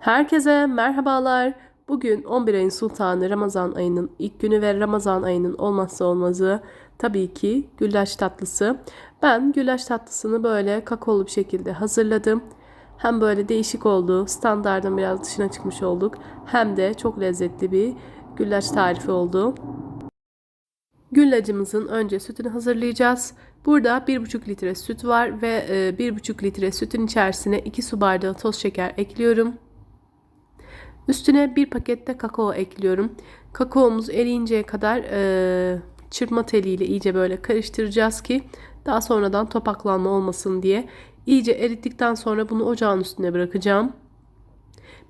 Herkese merhabalar. Bugün 11 ayın sultanı Ramazan ayının ilk günü ve Ramazan ayının olmazsa olmazı tabii ki güllaç tatlısı. Ben güllaç tatlısını böyle kakaolu bir şekilde hazırladım. Hem böyle değişik oldu, standardın biraz dışına çıkmış olduk. Hem de çok lezzetli bir güllaç tarifi oldu. Güllacımızın önce sütünü hazırlayacağız. Burada 1,5 litre süt var ve e, 1,5 litre sütün içerisine 2 su bardağı toz şeker ekliyorum. Üstüne bir pakette kakao ekliyorum. Kakaomuz eriyinceye kadar e, çırpma teliyle iyice böyle karıştıracağız ki daha sonradan topaklanma olmasın diye. İyice erittikten sonra bunu ocağın üstüne bırakacağım.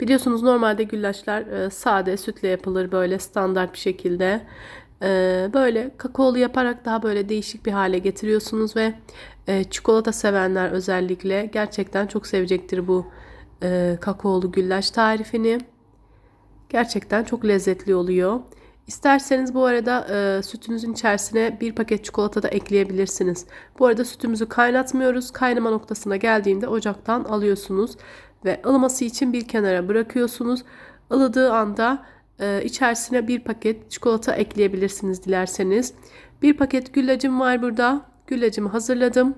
Biliyorsunuz normalde güllaçlar e, sade sütle yapılır böyle standart bir şekilde. E, böyle kakaolu yaparak daha böyle değişik bir hale getiriyorsunuz ve e, çikolata sevenler özellikle gerçekten çok sevecektir bu e, kakaolu güllaç tarifini. Gerçekten çok lezzetli oluyor. İsterseniz bu arada e, sütünüzün içerisine bir paket çikolata da ekleyebilirsiniz. Bu arada sütümüzü kaynatmıyoruz. Kaynama noktasına geldiğinde ocaktan alıyorsunuz ve ılıması için bir kenara bırakıyorsunuz. Ilıdığı anda e, içerisine bir paket çikolata ekleyebilirsiniz dilerseniz. Bir paket güllacım var burada. Güllacımı hazırladım.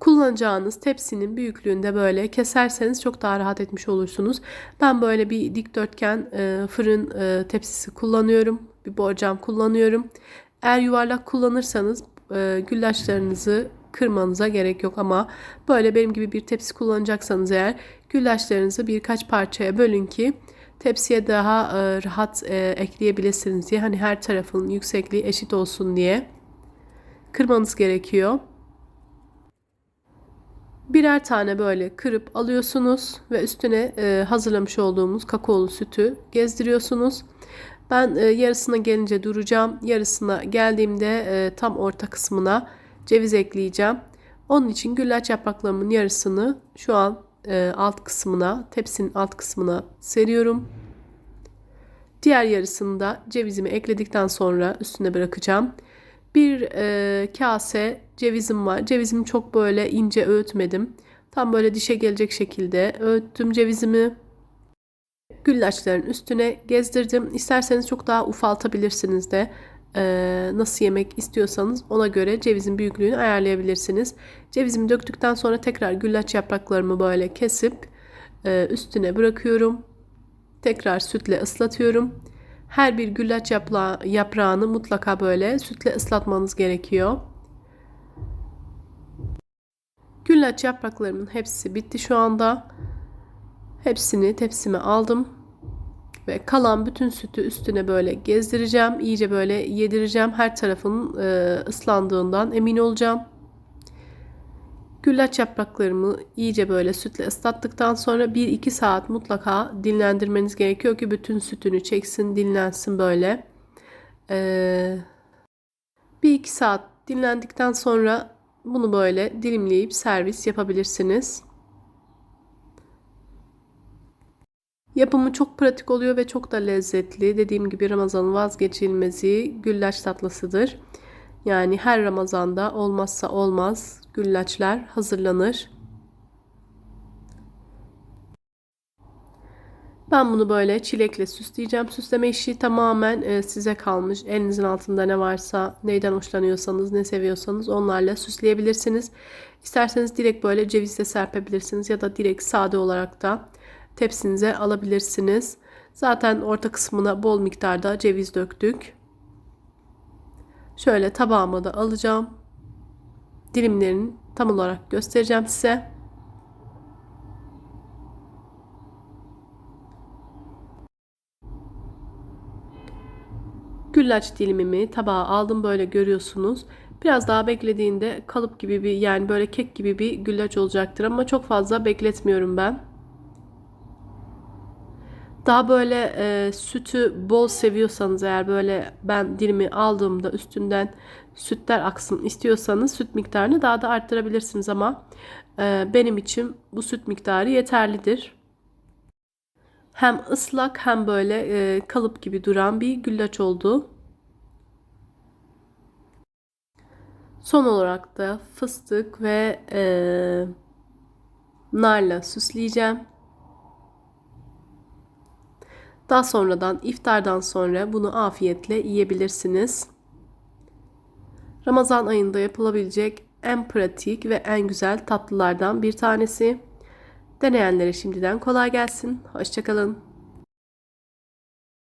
Kullanacağınız tepsinin büyüklüğünde böyle keserseniz çok daha rahat etmiş olursunuz. Ben böyle bir dikdörtgen e, fırın e, tepsisi kullanıyorum. Bir borcam kullanıyorum. Eğer yuvarlak kullanırsanız e, güllaçlarınızı kırmanıza gerek yok ama böyle benim gibi bir tepsi kullanacaksanız eğer güllaçlarınızı birkaç parçaya bölün ki tepsiye daha e, rahat e, ekleyebilirsiniz diye hani her tarafın yüksekliği eşit olsun diye kırmanız gerekiyor. Birer tane böyle kırıp alıyorsunuz ve üstüne e, hazırlamış olduğumuz kakaolu sütü gezdiriyorsunuz. Ben e, yarısına gelince duracağım. Yarısına geldiğimde e, tam orta kısmına ceviz ekleyeceğim. Onun için güllaç yapraklarımın yarısını şu an e, alt kısmına, tepsinin alt kısmına seriyorum. Diğer yarısını da cevizimi ekledikten sonra üstüne bırakacağım. Bir e, kase cevizim var. Cevizimi çok böyle ince öğütmedim. Tam böyle dişe gelecek şekilde öğüttüm cevizimi. Güllaçların üstüne gezdirdim. İsterseniz çok daha ufaltabilirsiniz de. Ee, nasıl yemek istiyorsanız ona göre cevizin büyüklüğünü ayarlayabilirsiniz. Cevizimi döktükten sonra tekrar güllaç yapraklarımı böyle kesip e, üstüne bırakıyorum. Tekrar sütle ıslatıyorum. Her bir güllaç yaprağını mutlaka böyle sütle ıslatmanız gerekiyor. Güllaç yapraklarımın hepsi bitti şu anda. Hepsini tepsime aldım. Ve kalan bütün sütü üstüne böyle gezdireceğim. İyice böyle yedireceğim. Her tarafının e, ıslandığından emin olacağım. Güllaç yapraklarımı iyice böyle sütle ıslattıktan sonra 1-2 saat mutlaka dinlendirmeniz gerekiyor ki bütün sütünü çeksin, dinlensin böyle. Ee, 1-2 saat dinlendikten sonra bunu böyle dilimleyip servis yapabilirsiniz. Yapımı çok pratik oluyor ve çok da lezzetli. Dediğim gibi Ramazan'ın vazgeçilmezi güllaç tatlısıdır. Yani her Ramazan'da olmazsa olmaz güllaçlar hazırlanır. Ben bunu böyle çilekle süsleyeceğim. Süsleme işi tamamen e, size kalmış. Elinizin altında ne varsa, neyden hoşlanıyorsanız, ne seviyorsanız onlarla süsleyebilirsiniz. İsterseniz direkt böyle cevizle serpebilirsiniz ya da direkt sade olarak da tepsinize alabilirsiniz. Zaten orta kısmına bol miktarda ceviz döktük. Şöyle tabağıma da alacağım. Dilimlerini tam olarak göstereceğim size. Güllaç dilimimi tabağa aldım böyle görüyorsunuz. Biraz daha beklediğinde kalıp gibi bir yani böyle kek gibi bir güllaç olacaktır ama çok fazla bekletmiyorum ben. Daha böyle e, sütü bol seviyorsanız eğer böyle ben dilimi aldığımda üstünden sütler aksın istiyorsanız süt miktarını daha da arttırabilirsiniz ama e, benim için bu süt miktarı yeterlidir. Hem ıslak hem böyle e, kalıp gibi duran bir güllaç oldu. Son olarak da fıstık ve e, narla süsleyeceğim. Daha sonradan iftardan sonra bunu afiyetle yiyebilirsiniz. Ramazan ayında yapılabilecek en pratik ve en güzel tatlılardan bir tanesi. Deneyenlere şimdiden kolay gelsin. Hoşçakalın.